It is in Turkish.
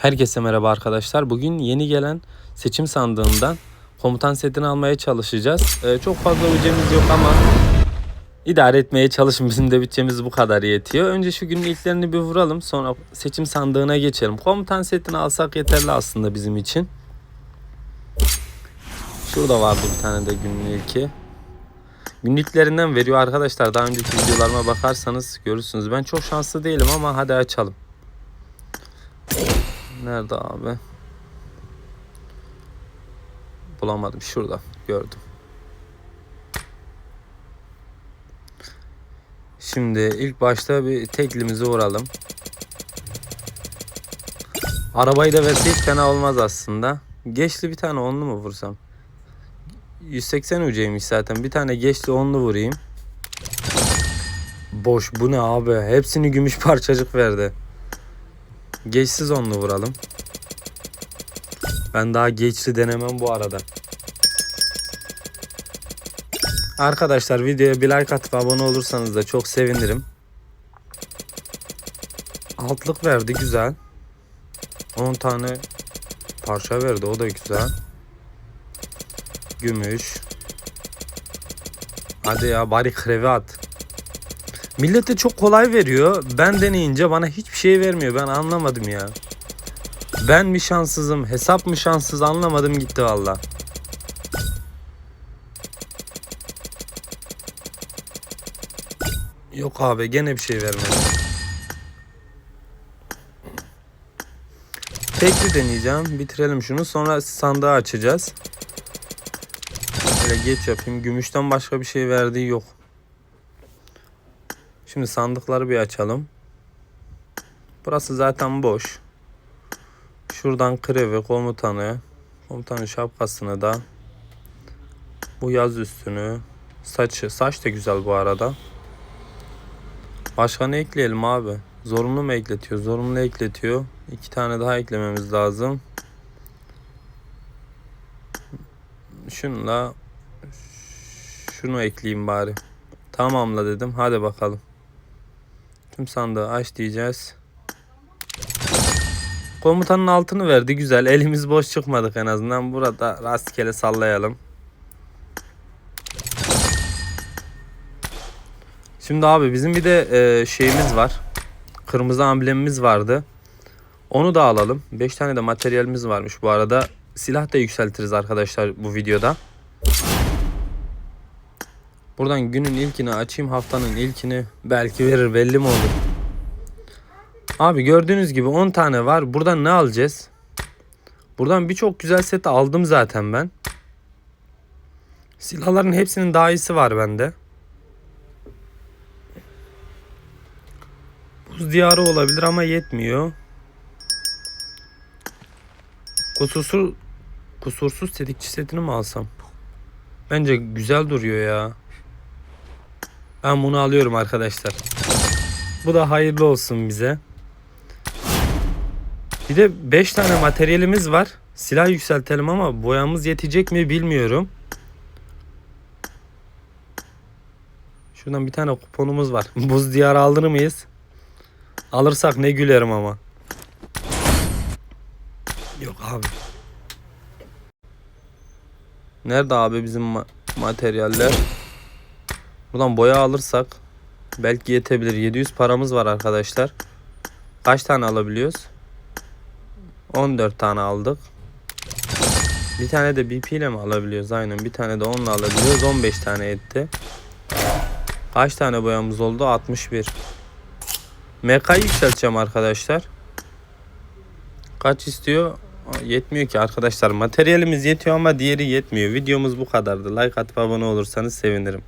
Herkese merhaba arkadaşlar. Bugün yeni gelen seçim sandığından komutan setini almaya çalışacağız. Ee, çok fazla ücremiz yok ama idare etmeye çalışın. Bizim de bütçemiz bu kadar yetiyor. Önce şu günün ilklerini bir vuralım. Sonra seçim sandığına geçelim. Komutan setini alsak yeterli aslında bizim için. Şurada vardı bir tane de günün ilki. Günlüklerinden veriyor arkadaşlar. Daha önceki videolarıma bakarsanız görürsünüz. Ben çok şanslı değilim ama hadi açalım. Nerede abi? Bulamadım. Şurada. Gördüm. Şimdi ilk başta bir teklimizi vuralım. Arabayı da verse hiç fena olmaz aslında. Geçli bir tane onlu mu vursam? 180 ucuymuş zaten. Bir tane geçli onlu vurayım. Boş bu ne abi? Hepsini gümüş parçacık verdi. Geçsiz onlu vuralım. Ben daha geçli denemem bu arada. Arkadaşlar videoya bir like atıp abone olursanız da çok sevinirim. Altlık verdi güzel. 10 tane parça verdi o da güzel. Gümüş. Hadi ya bari krevi at. Millete çok kolay veriyor. Ben deneyince bana hiçbir şey vermiyor. Ben anlamadım ya. Ben mi şanssızım, hesap mı şanssız anlamadım gitti valla. Yok abi gene bir şey vermedi. Tekli deneyeceğim. Bitirelim şunu. Sonra sandığı açacağız. Böyle geç yapayım. Gümüşten başka bir şey verdiği yok. Şimdi sandıkları bir açalım. Burası zaten boş. Şuradan krevi komutanı. Komutanın şapkasını da. Bu yaz üstünü. Saçı. Saç da güzel bu arada. Başka ne ekleyelim abi? Zorunlu mu ekletiyor? Zorunlu ekletiyor. İki tane daha eklememiz lazım. Şunla şunu ekleyeyim bari. Tamamla dedim. Hadi bakalım. Tüm sandığı aç diyeceğiz. Komutanın altını verdi. Güzel. Elimiz boş çıkmadık en azından. Burada rastgele sallayalım. Şimdi abi bizim bir de e, şeyimiz var. Kırmızı amblemimiz vardı. Onu da alalım. 5 tane de materyalimiz varmış bu arada. Silah da yükseltiriz arkadaşlar bu videoda. Buradan günün ilkini açayım. Haftanın ilkini belki verir belli mi olur. Abi gördüğünüz gibi 10 tane var. Buradan ne alacağız? Buradan birçok güzel set aldım zaten ben. Silahların hepsinin daha iyisi var bende. Buz diyarı olabilir ama yetmiyor. Kusursuz kusursuz tetikçi setini mi alsam? Bence güzel duruyor ya. Ben bunu alıyorum arkadaşlar. Bu da hayırlı olsun bize. Bir de 5 tane materyalimiz var. Silah yükseltelim ama boyamız yetecek mi bilmiyorum. Şuradan bir tane kuponumuz var. Buz diyarı alır mıyız? Alırsak ne gülerim ama. Yok abi. Nerede abi bizim ma- materyaller? Buradan boya alırsak belki yetebilir. 700 paramız var arkadaşlar. Kaç tane alabiliyoruz? 14 tane aldık. Bir tane de BP ile mi alabiliyoruz? Aynen. Bir tane de onunla alabiliyoruz. 15 tane etti. Kaç tane boyamız oldu? 61. MK'yı yükselteceğim arkadaşlar. Kaç istiyor? Yetmiyor ki arkadaşlar. Materyalimiz yetiyor ama diğeri yetmiyor. Videomuz bu kadardı. Like atıp abone olursanız sevinirim.